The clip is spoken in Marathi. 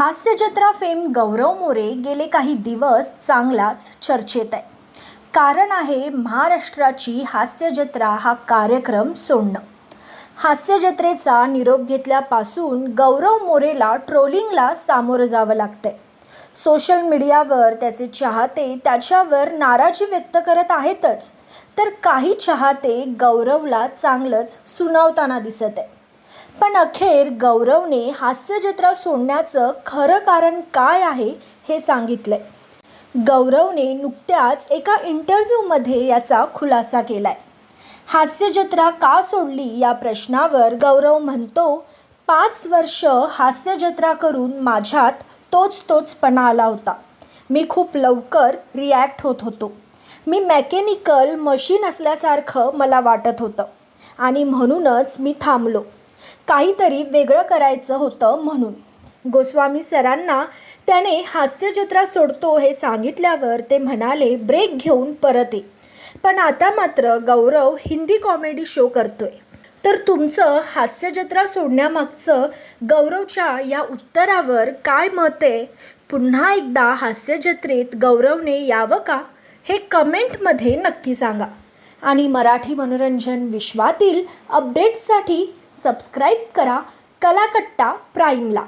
हास्यजत्रा फेम गौरव मोरे गेले काही दिवस चांगलाच चर्चेत आहे. कारण आहे महाराष्ट्राची हास्यजत्रा हा कार्यक्रम सोडणं. हास्यजत्रेचा निरोप घेतल्यापासून गौरव मोरेला ट्रोलिंगला सामोरं जावं लागतंय. सोशल मीडियावर त्याचे चाहते त्याच्यावर नाराजी व्यक्त करत आहेतच. तर काही चाहते गौरवला चांगलंच सुनावताना दिसत आहे पण अखेर गौरवने हास्यजत्रा सोडण्याचं खरं कारण काय आहे हे सांगितलंय. गौरवने नुकत्याच एका इंटरव्ह्यूमध्ये याचा खुलासा केलाय. हास्यजत्रा का सोडली या प्रश्नावर गौरव म्हणतो पाच वर्ष हास्यजत्रा करून माझ्यात तोच तोचपणा आला होता. मी खूप लवकर रिॲक्ट होत होतो. मी मेकॅनिकल मशीन असल्यासारखं मला वाटत होतं. आणि म्हणूनच मी थांबलो. काहीतरी वेगळं करायचं होतं म्हणून. गोस्वामी सरांना त्याने हास्यजत्रा सोडतो हे सांगितल्यावर ते म्हणाले ब्रेक घेऊन परत ये. पण आता मात्र गौरव हिंदी कॉमेडी शो करतोय. तर तुमचं हास्यजत्रा सोडण्यामागचं गौरवच्या या उत्तरावर काय मत आहे? पुन्हा एकदा हास्यजत्रेत गौरवने यावं का? हे कमेंटमध्ये नक्की सांगा. आणि मराठी मनोरंजन विश्वातील अपडेट्ससाठी सबस्क्राईब करा कलाकट्टा प्राईमला.